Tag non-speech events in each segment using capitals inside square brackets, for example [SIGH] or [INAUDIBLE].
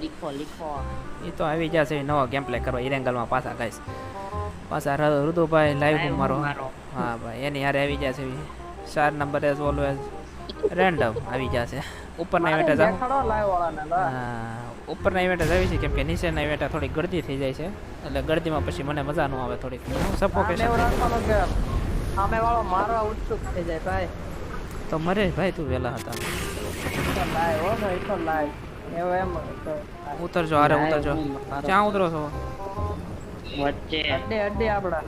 લીખો લીખો એ તો આવી જશે નવો ગેમ પ્લે કરવા ઇરેંગલમાં પાછા ગાઈસ. પાછા ઋતુભાઈ લાઈવ મારો. મારો. હા ભાઈ એની હારે આવી જશે. ચાર નંબર એઝ ઓલવેઝ રેન્ડમ આવી જશે. ઉપરના ઇવેન્ટ હા, ઉપરના ઇવેન્ટ જ આવી છે કેમ કે નીચેના ઇવેન્ટ થોડી ગળદી થઈ જાય છે. એટલે ગળદીમાં પછી મને મજા ન આવે થોડીક. કે સામે વાળો મારવા ઉત્સુક થઈ જાય ભાઈ. તો મરે ભાઈ તું વહેલા હતા. ઉતરજો હારે ઉતરજો. ક્યાં ઉતરો છો? વચ્ચે. અડ્ડે અડે આપડા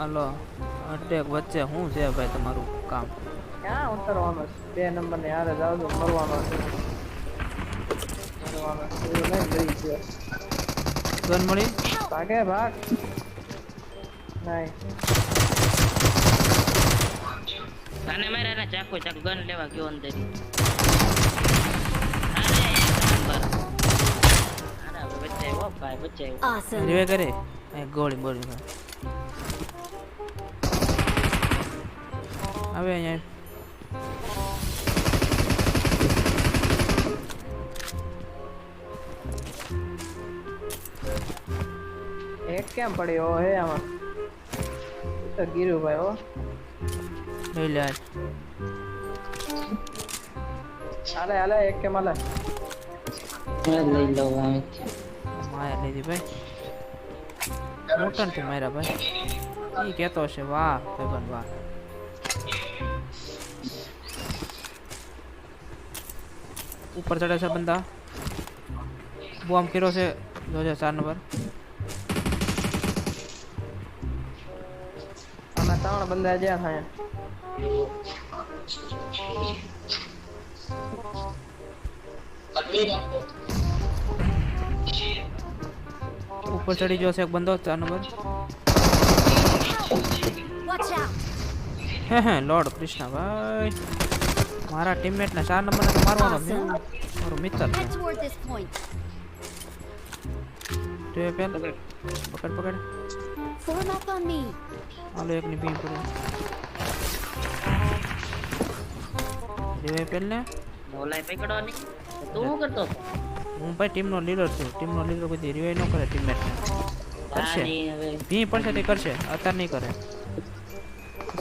હલો અડેક વચ્ચે શું છે ભાઈ તમારું કામ? ક્યાં ઉતરવાનું બે નંબર ને હારે જાવ તો મરવાનો છે. ગન મળી? ભાગે ભાગ. નહીં. તને મારે ને ચાકુ ચાકુ ગન લેવા ગયો અંદર. રીવે કરે. એ ગોળી બોળી ભાઈ હવે અહીંયા. એક કેમ પડ્યો હે આમાં? તો ગીરુભાઈ હો. આજ. હાલે હાલે એક કેમ હાલે લઈ લઉં અહીંથી. માયા લીધી ભાઈ મોટનથી માર્યા ભાઈ ઈ કેતો છે વાહ ભાઈબંધ વાહ ઉપર ચડે છે બંદા બોમ્બ કર્યો છે જોજો ચાર નંબર અમે ત્રણ બંદા જ્યાં થાય ઉપર ચડી ગયો છે એક બંદો ચાર નંબર હે હે લોર્ડ કૃષ્ણ ભાઈ મારા ટીમમેટ ને ચાર નંબર ને મારવાનો મારો મિત્ર છે. Point. જોયે પેલ પકડ પકડ. ફોર્મ અપ ઓન મી હાલો એકની પી પડે. જોયે પેલ. ઓલાય પકડો નહીં તું શું કરતો હું ભાઈ ટીમનો લીડર છું. ટીમનો લીડર કોઈ રિવાઈ ન કરે ટીમમેટ કરશે. ભી પડશે તે કરશે. અત્યારે નહીં કરે.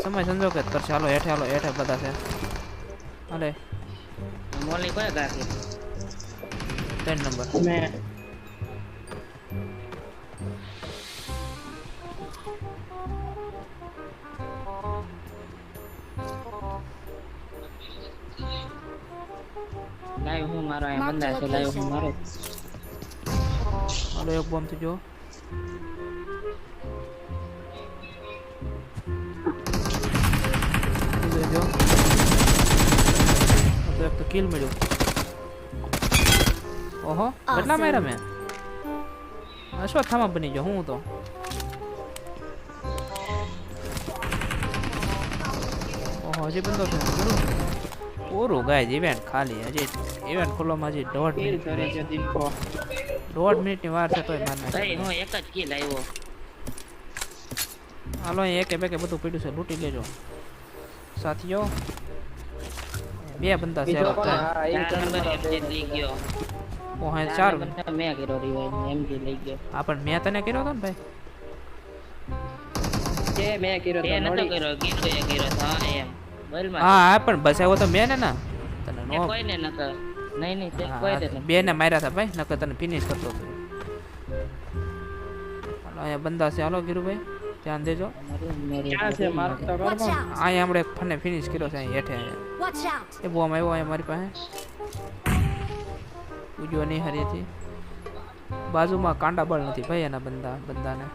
સમય સંજોગ જ કરશે. હાલો હેઠે હાલો હેઠે બધા છે. હાલે. મોલી કોઈ ગાકી ત્રણ નંબર. મેં લાઈવ હું મારો અહીંયા બંધા છે લાઈવ હું મારો. હાલો એક બોમ્બ તો જો. જો તો એક તો કિલ મળ્યું. ઓહો કેટલા. માર્યા મેં? અશ્વત્થામાં બની ગયો? હું તો? ઓહો હજી બંધો છે પૂરું પૂરું ગાય ઇવેન્ટ ખાલી હજી ઇવેન્ટ ખોલવામાં હજી દોઢ તીર મિનિટ કરી છે. દીપકો દોઢ મિનિટની વાર છે તોય માર ભાઈ નાખ્યો. હું એક જ કિલ આવ્યો હાલો અહીં એકે બેકે બધું પડ્યું છે. લૂંટી લેજો. સાથીઓ બે બંદા છે બીજો કોણ? અત્યારે. હા એ ચાર નંબર ચાર એમજી લઈ ગયો. ઓહ અહીં ચાર ચાર નંબર મેં કર્યો રિવાઇવ એમજી લઈ ગયો. હા પણ મેં તને કર્યો હતો ને ભાઈ? જે મેં કર્યો તે તો નતો નોડી. કર્યો ગીરોએ કર્યો તો હા એમ. બોલમાં હા હા પણ બસાવ્યો તો મેં ને ના. તને તે નો કોઈને નતો નહીં નહીં તે કોઈ દે બે ને માર્યા હતા ભાઈ નકર તને ફિનિશ કરતો હતો. હાલો અહીંયા બંદા છે. હાલો ગીરુભાઈ ધ્યાન દેજો. ક્યાં છે? માર તો Watch કરો out! અહીંયા હમણાં એક ફને ફિનિશ કર્યો છે અહીં હેઠે એ બોમ આવ્યો અહીંયા મારી પાસે. ઉજવો નહીં હરીથી બાજુમાં કાંડાબળ નથી ભાઈ એના બંદા બંદાને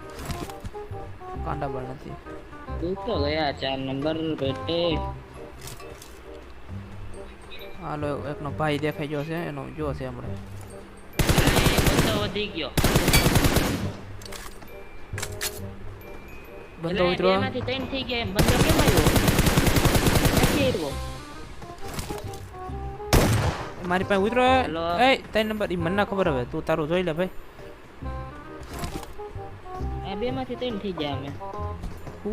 નથી. તો ગયા ચાર નંબર બેટે હાલો એકનો ભાઈ દેખાઈ ગયો છે એનો જો છે હમણાં. વધી ગયો બંદો ઉતરો એમાંથી ત્રણ થઈ ગયા એમ. બંધો કેમ આવ્યો? નથી આવ્યો. મારી પાસે ઉતરો એ ત્રણ નંબર ઈ મને ખબર હવે તું તારું જોઈ લે ભાઈ. આ બે માંથી ત્રણ થઈ ગયા અમે. ઉ.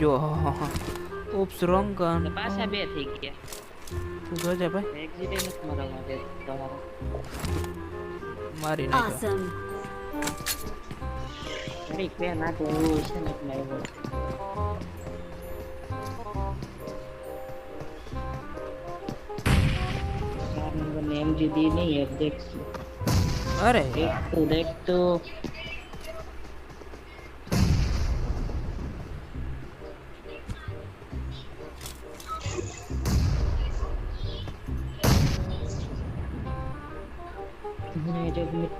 જો ઓપ્સ રોંગ ગન પાછા બે થઈ ગયા. શું જોજે ભાઈ. એક્ઝિટ નથી મારવા દે તમારો. મારી નાખ્યો અરે કે ના તો એવું છે ને એટલે એવું ચાર નંબર ને એમજી અરે. એક તો દેખ તો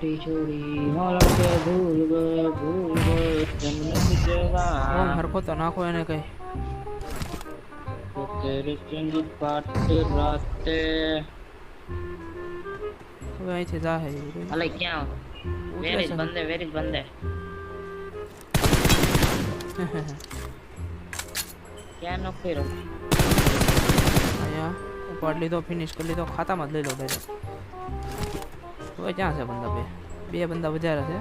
છોટી છોડી મોલકે ભૂલ ભૂલ ગયો જવા. હરકો તો નાખો એને કઈ. તેરે ચંગ પાટ રાતે. હવે અહીંથી જા હે. અલે ક્યાં? વેર બંદે વેર બંદે. ક્યાં નો ફેરો? આયા ઉપાડ લીધો ફિનિશ કરી લીધો ખાતામાં જ લઈ લો બેરો હવે ક્યાં છે બંદા બે? બે બંદા વધારે છે.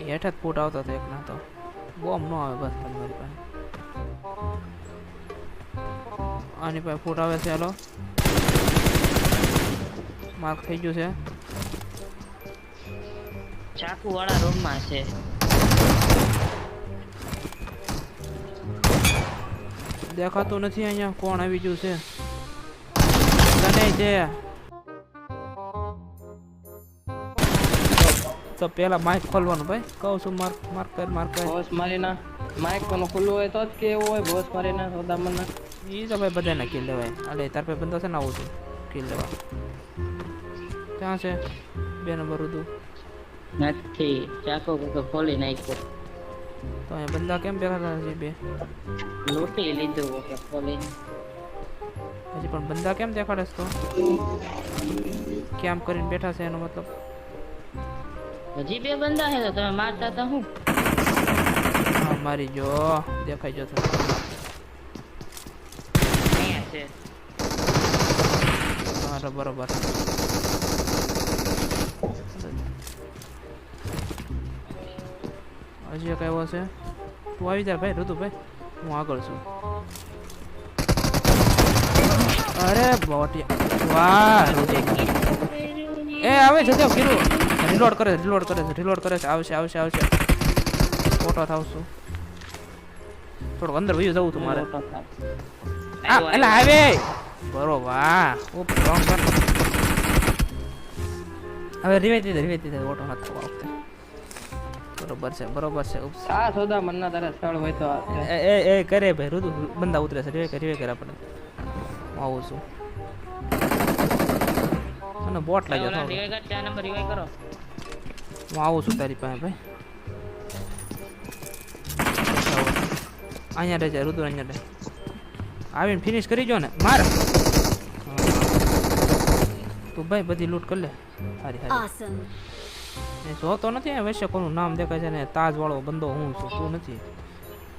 એ હેઠ જ ફૂટ આવતો હતો એકના તો. બોમ્બ ન આવે બસ તમારી પાસે આની પાસે ફૂટ આવે છે હાલો. માર્ક થઈ ગયું છે. ચાકુ વાળા રૂમમાં છે. દેખાતું નથી અહીંયા કોણ આવી ગયું છે. તને છે. તો પેલા માઇક ખોલવાનું ભાઈ. કહું છું માર્ક માર્ક કર માર્ક કર. બોસ મારીના. માઇક કોનું ખુલ્લું હોય તો જ કે એવું હોય બોસ મારીના સોદામણના એ તો ભાઈ બધાને કિલ દેવાય અલે તાર પે બંધો છે ને આવું છું. કિલ દેવા ક્યાં છે? બે નંબર હતું નથી ચાકો તો ખોલી નાખ્યો. તો અહીંયા બંદા કેમ બેઠા છે બે? લૂંટી લીધું કોકે ખોલીને હજી પણ બંદા કેમ દેખાડે છે તો? કેમ કરીને બેઠા છે એનો મતલબ? હજી બે બંદા હે તો તમે મારતા હતા હું? હા મારી જો. દેખાઈ જતો અહીંયા છે. બરોબર. હજી એક આવ્યો છે. તું આવી જા ભાઈ ઋતુ ભાઈ હું આગળ છું. અરે બોટિયા. વાહ ઋતુ એ આવે છે તે કીધું રિલોડ કરે છે રિલોડ કરે છે રિલોડ કરે છે. આવશે આવશે આવશે. ફોટો થાવશું. થોડું અંદર વયું જવું તું મારે. એટલે આવે. બરો વાહ. ઓ રોંગ કર હવે રિવાઈ દીધે રિવાઈ દીધે ઓટો નથી થવા વખતે. બરોબર છે બરોબર છે ઉપ્સ. આ સોદામણના તારે સ્થળ હોય તો એ એ એ કરે ભાઈ રુદુ બંદા ઉતરે છે રિવાઈ કરે રિવાઈ કરે આપણે. આવું છું. અને બોટ લાગ્યો ઓલા રિવાઈવ કર ચાર નંબર રિવાઈવ કરો. હું આવું છું તારી પાસે ભાઈ. અહીંયા રહેજે રુદુ અહીંયા રહે. આવીને ફિનિશ કરી જો ને માર. તું ભાઈ બધી લૂંટ કરી લે. હારી હારી. Awesome. એ જોતો નથી આ વૈશ્ય કોનું નામ દેખાય છે ને તાજ વાળો બંદો હું છું તું નથી.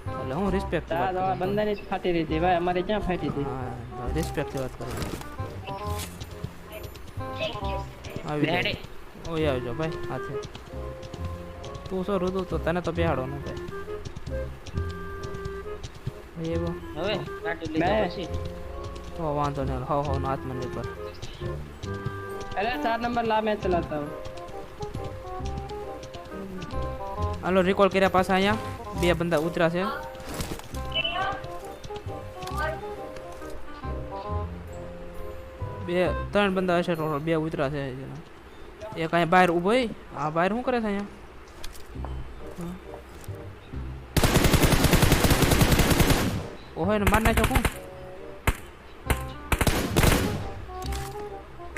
એટલે હું રિસ્પેક્ટ આ તો બંદાની જ ફાટી રહી હતી ભાઈ અમારે ક્યાં ફાટી હતી હા રિસ્પેક્ટ વાત કરું આવી જાય. ઓય આવજો ભાઈ હાથે. તું શું રુદુ? તો તને તો બેહાડો ને ભાઈ એવો. હવે કાઢી લીધા. પછી. તો વાંધો નહીં હવ હવ નો પર. અરે ચાર નંબર લા મેચ ચલાતા હું હાલો રિકોલ કર્યા પાછા અહીંયા. બે બંદા ઉતરા છે. બે ત્રણ બંદા હશે ટોટલ બે ઉતરા છે. એક અહીંયા બહાર ઊભો હોય આ બહાર શું કરે છે અહીંયા? ઓહો એને માર નાખ્યો કોણ?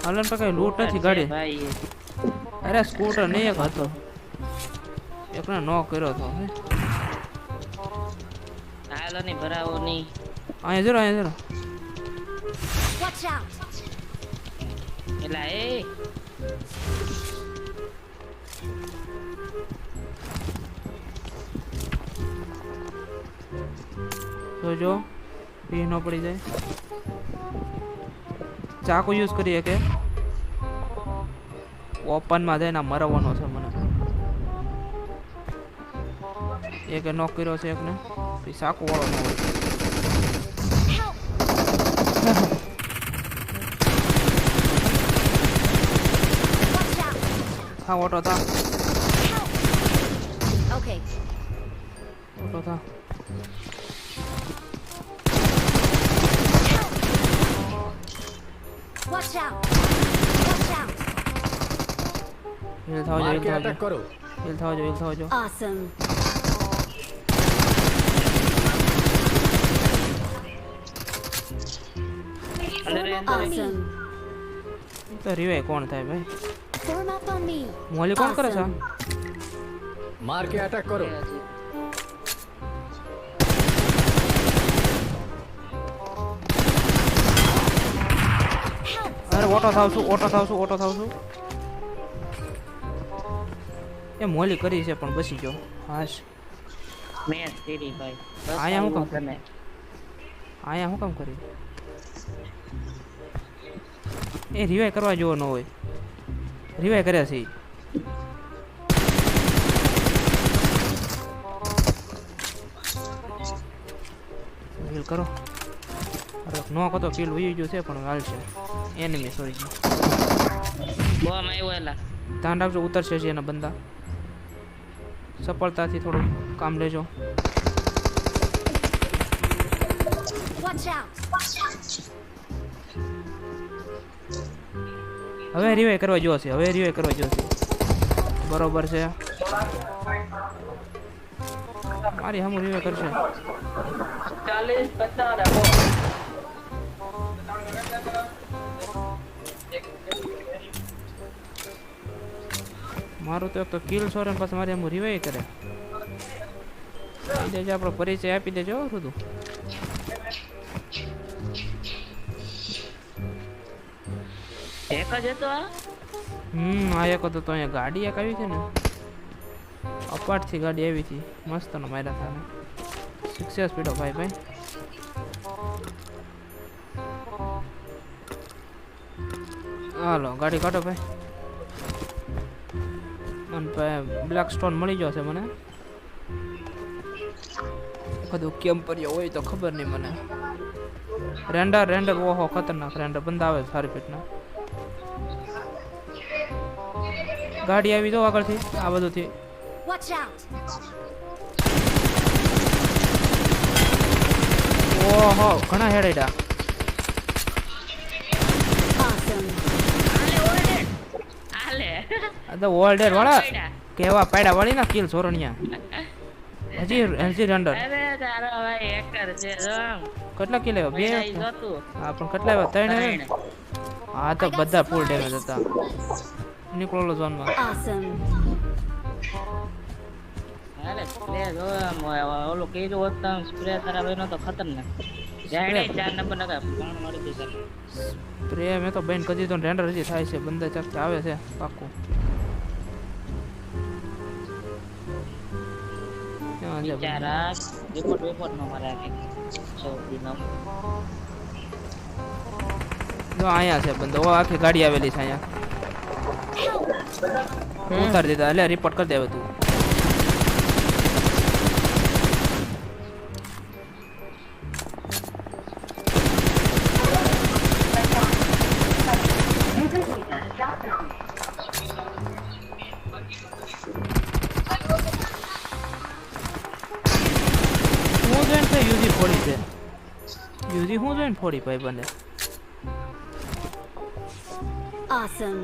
હલન પર કઈ લૂંટ નથી ગાડી. અરે સ્કૂટર નહીં એક હતો. એકને નો કર્યો હતો હાલો નહીં ભરાવો નહીં. અહીંયા જરો અહીંયા જરો. Watch out. એલા એ તો જો પી ન પડી જાય. ચાકુ યુઝ કરીએ કે ઓપનમાં જઈને મરવાનો છે મને. એક નોક કર્યો છે એકને. સાકુ વાળો ન હોય Help! Watch out! હા ઓટો થા Help! Okay. ઓટો થા Watch out! Watch out! Heal થાવજો heal માર્કે થાવજો અટેક કરો હિલ થાવજો હિલ થાવજો Awesome. Awesome. તો રિવાય કોણ થાય ભાઈ Form up on me. મોલી કોણ કરે છે માર કે અટેક કરો અરે ઓટો થાવ છું ઓટો થાવ છું ઓટો થાવ છું એ મોલી કરી છે પણ બસી ગયો હાશ મેં તેરી ભાઈ આયા હું કામ? કરે આયા શું કામ કરી એ રિવાય કરવા જેવો ન હોય રિવાય કર્યા છે. હીલ કરો. અરે નો કતો કિલ ઉઈ ગયો છે પણ હાલ છે. એનિમી સોરી બોમ આવ્યો એલા. ધ્યાન રાખજો ઉતરશે છે એના બંદા. સફળતાથી થોડું કામ લેજો. Watch out! હવે રિવાઈ કરવા જેવો છે, હવે રિવાઈ કરવા જેવો છે. બરોબર છે. મારી હમ રિવાઈ કરશે. મારું તો એક તો કિલ સોરે ને, પછી મારી હમ રિવાઈ કરે. દેજો આપણો પરિચય આપી દેજો બધું. એક જ આ? હમ, આ એક હતો તો અહીંયા ગાડી એક આવી છે ને. અપાટથી ગાડી આવી હતી. મસ્ત નો માર્યા હતા સિક્સેસ પીડો ભાઈ ભાઈ. હાલો, ગાડી કાઢો ભાઈ. અને ભાઈ બ્લેક સ્ટોન મળી છે મને. બધું કેમ પર્યો હોય તો ખબર નહીં મને. રેન્ડર રેન્ડર ઓહો, ખતરનાક રેન્ડર બંધ આવે સારી પેટના. ગાડી આવી તો આગળથી આ બધુંથી. ઓહો ઘણા હેડેડા તો ઓલ્ડર વાળા કેવા વાળી ના કિલ સોરણિયા. હજી હજી રંડર અરે તારો ભાઈ એકર છે જો. કેટલા કિલ આવ્યો? બે હા પણ કેટલા આવ્યા? ત્રણ? હા તો બધા ફૂલ ડેમેજ હતા. નીકળો ઝોનમાં Awesome. અરે સ્પ્રે જો ઓલો કીધું હોત સ્પ્રે તારા ભાઈનો તો ખતરનાક. જાણે ચાર નંબર નકા ત્રણ મારી દીધા પ્રેમ એ તો બેન કદી તો રેન્ડર હજી થાય છે બંદા ચાકથી આવે છે પાક્કું બિચારા રિપોર્ટ રિપોર્ટ નો મારે સૌથી નો જો અહીંયા છે બંદો ઓ આખી ગાડી આવેલી છે અહીંયા. ઉતારી દીધા. એટલે રિપોર્ટ કરી દેવે તું. હું હું જોઈને ફોડી ભાઈ બને. Awesome.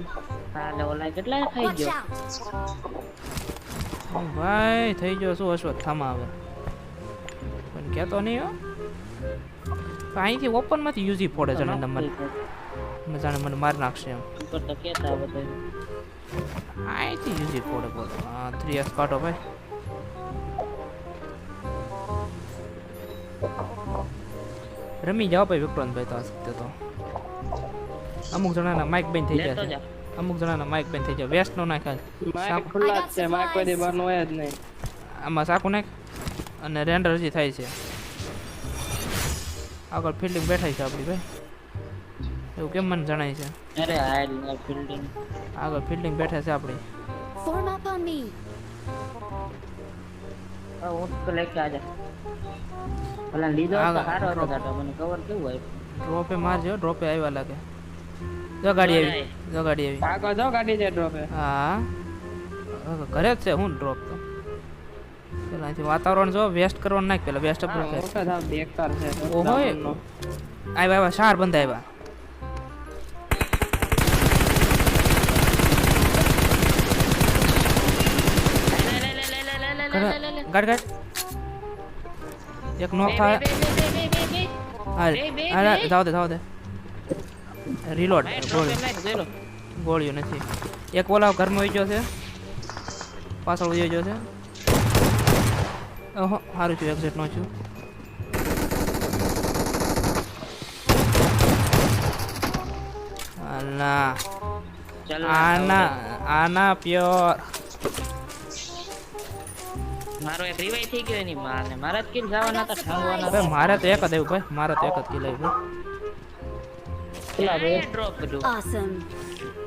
હાલે ઓલા કેટલા ખાઈ ગયો? ભાઈ થઈ ગયો શું અશ્વત્થામાં આવે. પણ કહેતો નહીં હો. અહીંથી ઓપનમાંથી યુઝી ફોડે છે મને. મને જાણે મને મારી નાખશે એમ. ઉપર તો કેતા બધું. અહીંથી યુઝી ફોડે બોલો. હા થ્રી એસ કાઢો ભાઈ. રમી જાઓ ભાઈ વિક્રાંતભાઈ તો આ વખતે તો. અમુક જણાના માઇક બેન થઈ ગયા છે. અમુક જણાના માઇક બેન થઈ જાય. વેસ્ટ નો નાખ્યા માઇક ખુલ્લા જ છે. માઇક કોઈ બહાર નો હોય જ નહીં. આમાં સાકુ નાખ અને રેન્ડર હજી થાય છે. આગળ ફિલ્ડિંગ બેઠાઈ છે આપણી ભાઈ. એવું કેમ મને જણાય છે? અરે હાલ ફિલ્ડિંગ આગળ ફિલ્ડિંગ બેઠા છે આપણી. ફોર્મ અપ ઓન મી હા, હું તો લેકે આજા. ભલા લીધો તો સારો હતો મને કવર કેવું હોય. ડ્રોપે મારજો ડ્રોપે આવ્યા લાગે. જો ગાડી આવી. જો ગાડી આવી. કાકો જો ગાડી છે ડ્રોપ હા. ઘરે જ છે હું ડ્રોપ તો. પેલા અહીંથી વાતાવરણ જો વેસ્ટ કરવાનું નાખ પેલા વેસ્ટ અપ દેખતા છે ઓહો આવ્યા આવ્યા શાર બંધ આવ્યા ગાડ ગાડ એક નોક થાય. અરે અરે જાવ દે જાવ દે. રીલોડ. ગોળીઓ નથી એક ઓલા ઘરમાં વેચ્યો છે. પાછળ વેચ્યો છે. ઓહો સારું છું એક્ઝેટ નો છું આના. ચાલો, આના આના પ્યોર. મારો એક રિવાઈ થઈ ગયો એની માને મારા જ કિલ જવાના હતા ઠાંગવાના મારે તો એક જ આવ્યું ભાઈ મારે તો એક જ કિલ આવ્યું ડ્રોપ કર્યું.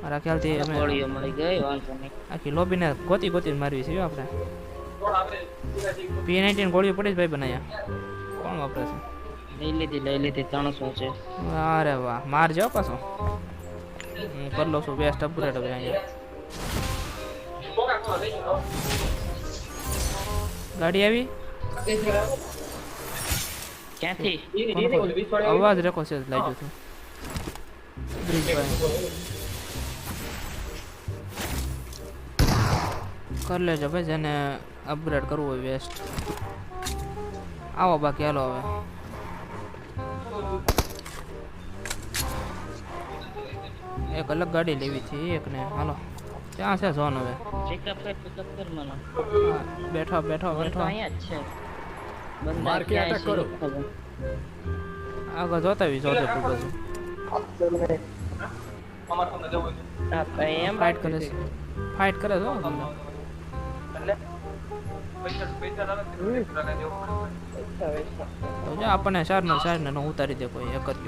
મારા ખ્યાલથી અમે ગોળીઓ મળી ગઈ વાંધો નહીં. આખી લોબીને ગોતી ગોતીને મારવી છે આપણે. પી નાઇન્ટીન ગોળીઓ પડી જ ભાઈ બનાયા. કોણ વાપરે છે? લઈ લીધી લઈ લીધી ત્રણસો છે. અરે વાહ માર જાઓ પાછો. હું કરી લઉં છું વેસ્ટ અપગ્રેડ હવે અહીંયા. ગાડી આવી? ક્યાંથી? અવાજ રેકો છે લાગ્યો છું. કરી લેજો ભાઈ જેને અપગ્રેડ કરવું હોય બેસ્ટ આવો બાકી હાલો હવે. એક અલગ ગાડી લેવી છે એકને હાલો. ક્યાં છે ઝોન હવે? પિકઅપ કર પિકઅપ કર મને. બેઠો બેઠો બેઠો. અહીંયા જ છે. બંદા માર્કે ક્યાંય attack છે કરો. ખબર. આગળ જોતા અમાર કોને જવું છે હા કરે છે ફાઈટ કરે નો ઉતારી દે કોઈ એક જ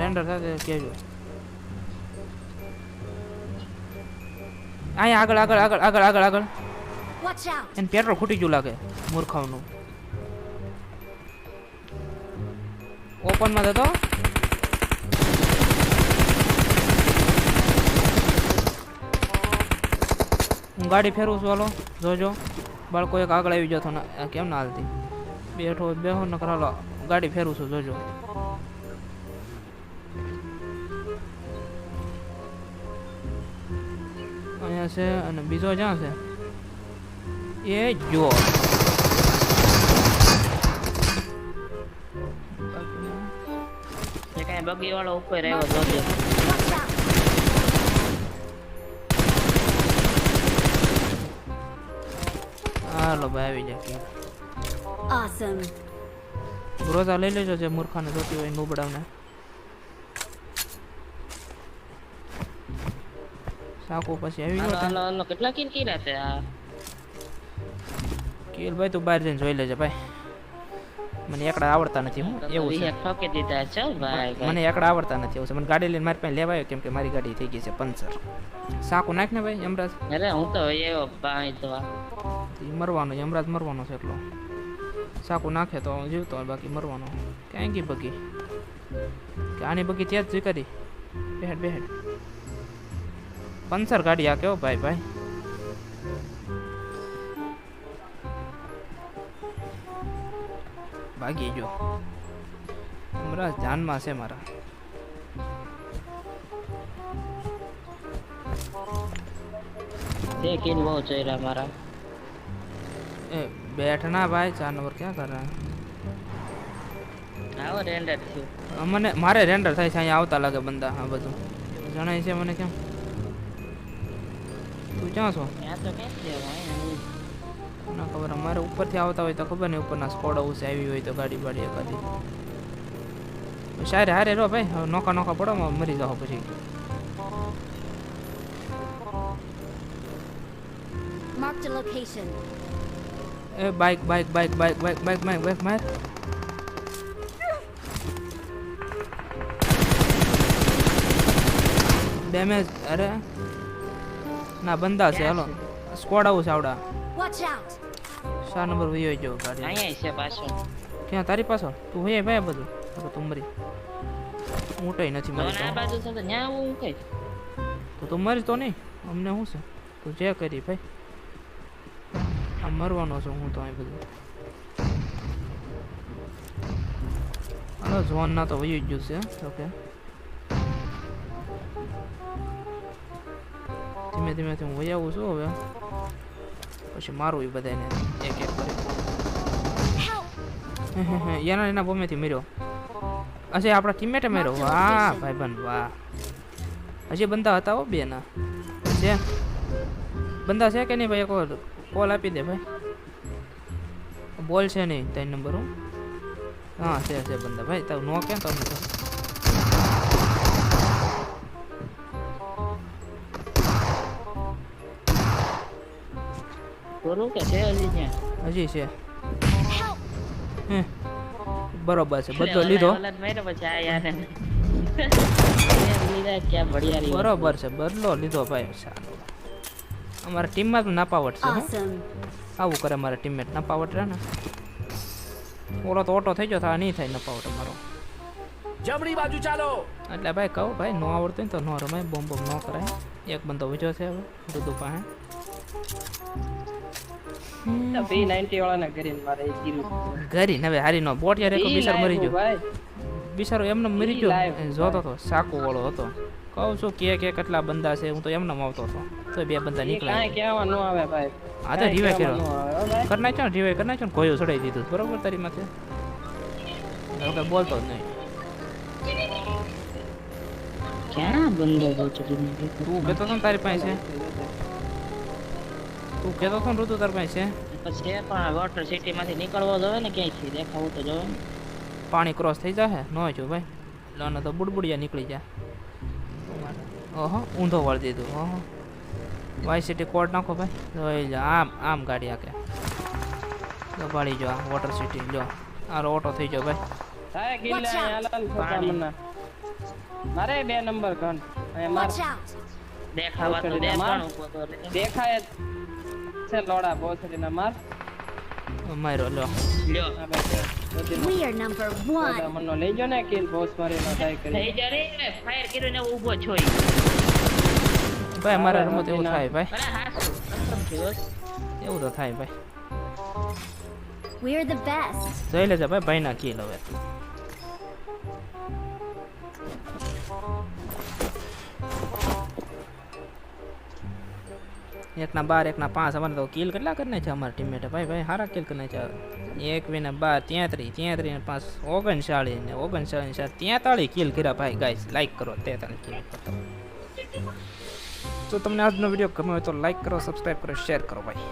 રેન્ડર સાથે કેજો. અહીંયા આગળ આગળ આગળ આગળ આગળ આગળ. એને પેટ્રોલ ખૂટી ગયું લાગે મૂર્ખાઓનું. ઓપનમાં જતો હું ગાડી ફેરવું છું, હાલો. જોજો. બાળકો એક આગળ આવી જતો ને આ કેમ ના હાલતી? બેઠો, બેહો ન હાલો. ગાડી ફેરવું છું, જોજો. અહીંયા છે અને બીજો જ્યાં છે? એ જો કાંઈ બગી વાળો ઉપર આવ્યો તો હાલો ભાઈ આવી જાય Awesome. ગ્રોઝા લઈ લેજો જે મૂર્ખાને જોતી હોય નુબડાવને સાકો પછી આવી ગયો હાલો હાલો કેટલા કિલ કિલ છે આ? કિલ ભાઈ તું બહાર જઈને જોઈ લેજે ભાઈ. મને એકડા આવડતા નથી હું એવું છે. ઠોકી દીધા છો ભાઈ. મને એકડા આવડતા નથી એવું છે. મને ગાડી લઈને મારી પાસે લેવા આવ્યો કેમ કે મારી ગાડી થઈ ગઈ છે પંચર. સાકુ નાખ ને ભાઈ યમરાજ. અરે હું તો એવો ભાઈ તો મરવાનો યમરાજ મરવાનો છે એટલો. સાકુ નાખે તો જીવતો બાકી મરવાનો ક્યાંય ગઈ બગી? કે આની બગી ત્યાં જ કરી. બેહેડ બેહેડ. પંચર ગાડી આ કેવો ભાઈ ભાઈ? ભાગી ગયો. હમણાં ધ્યાનમાં છે મારા. તે કિલ બહુ ચઈ મારા? એ બેઠના ભાઈ જાનવર ક્યાં કર? મને મારે રેન્ડર થાય છે અહીંયા આવતા લાગે બંદા આ બધું. જણાય છે મને કેમ તું ક્યાં છો? ત્યાં તો કેમ ના ખબર. અમારે ઉપરથી આવતા હોય તો ખબર નહીં ઉપરના સ્કોડ હાઉસ આવી હોય તો ગાડી બાડી એકાદી. સારે હારે રો ભાઈ. હવે નોખા નોખા પડો મરી જાઓ પછી. Location. એ bike bike bike bike bike bike bike bike માર ડેમેજ અરે. ના બંદા છે હાલો. સ્કોડ આવું છે આવડા. Watch out! ચાર નંબર વયો જો ગાડી અહીંયા છે પાછો. ક્યાં તારી પાછો? તું હોય ભાઈ બધું તો તું મરી. હું નથી નથી તો આ બાજુ છે તો ન્યા હું કઈ? તો તું મરી તો નહીં? અમને શું છે? તું જે કરી ભાઈ. આ મરવાનો છું હું તો અહીં બધું. હાલો જોન ના તો વયું જ છે ઓકે. ધીમે ધીમે હું વહી આવું છું હવે. પછી મારું એ બધાને એક એક કરી. એના એના બોમેથી મેર્યો. અચ્છા આપણા ટીમમેટે મેર્યો. વાહ ભાઈબંધ વાહ. હજી બંદા હતા હો બે ના છે બંદા છે કે નહીં ભાઈ? એક કોલ આપી દે ભાઈ. બોલ છે નહીં ત્રણ નંબર હું. હા છે છે બંદા ભાઈ તારું નો કેમ તમને પૂરું કે છે હજી ત્યાં હજી છે. હે બરોબર છે. બધો લીધો. [LAUGHS] બરોબર છે. બદલો લીધો ભાઈ. સારું. અમારા ટીમમાં તો નાપાવટ છે આવું કરે મારા ટીમમેટ. નપાવટ રહે ને? ઓલો તો ઓટો થઈ ગયો થાય નહીં થાય નપાવટ અમારો. જમણી બાજુ ચાલો. એટલે ભાઈ કહું ભાઈ ન આવડતું ને તો ન રમાય. બોમ્બ બોમ્બ ન કરાય. એક બંદો વીજો છે હવે બધું પાસે. બી નાઇન્ટી વાળાને કરીને મારે ગીરું ઘરી હવે હારી નો બોટ યાર એક બિસાર મરી ગયો. બિસારો એમને મરી ગયો. જોતો હતો સાકુ વાળો હતો. કહું છું કે કે કેટલા બંદા છે હું તો એમને આવતો હતો. તો બે બંદા નીકળ્યા. ન આવે ભાઈ. હા તો કાંઈ કર્યો. કર નાખ્યો ને રીવાય કર નાખ્યો ને કોયો ચડાઈ દીધું. બરોબર તારી માથે? હવે બોલતો જ નહીં. ક્યાં બંદો તું હતો તારી પાસે? છે તું કહેતો હતો ને ઋતુ તાર પાસે છે. પછી પણ વોટર સિટી માંથી નીકળવો જોવે ને ક્યાંયથી? દેખાવું તો જોવે. પાણી ક્રોસ થઈ જશે ન જો ભાઈ. લને તો બુડબુડિયા નીકળી જાય ઓહો ઊંધો વળી દીધું. ઓહો. વાય સિટી કોડ નાખો ભાઈ. જોઈ જા. આમ આમ ગાડી આકે. દબાડી જો આ વોટર સિટી જો આ ઓટો થઈ જો ભાઈ. મારે બે નંબર out! દેખાવા તો ચડીને દે લોડા બહુ જ છે ને માર. માર્યો લ્યો. લ્યો. છે. We number બધા મનનો લઈ જાઓ ને કિલ બોસ મારી નો થાય કરી. જા રે ફાયર કર્યો ને ઊભો છો ભાઈ મારા રમત એવું થાય ભાઈ. એવું તો થાય ભાઈ. We are the best. જોઈ લેજો ભાઈ ભાઈના કિલ હવે. એકના બાર, એકના પાંચ, અમારે તો કિલ કેટલા કરી છે અમારા ટીમમેટે ભાઈ ભાઈ સારા કિલ કરીને છે એક ને બાર ત્યાંત્રીસ ત્યાંત્રીસ ને પાંચ, ઓગણચાળીસ ને ઓગણચાળીસ ચાર ત્યાંતાળીસ કિલ કર્યા. ભાઈ ગાઈસ લાઈક કરો, તેતાળીસ કિલ તો તમને આજનો વીડિયો ગમ્યો હોય તો લાઈક કરો સબસ્ક્રાઈબ કરો શેર કરો, ભાઈ.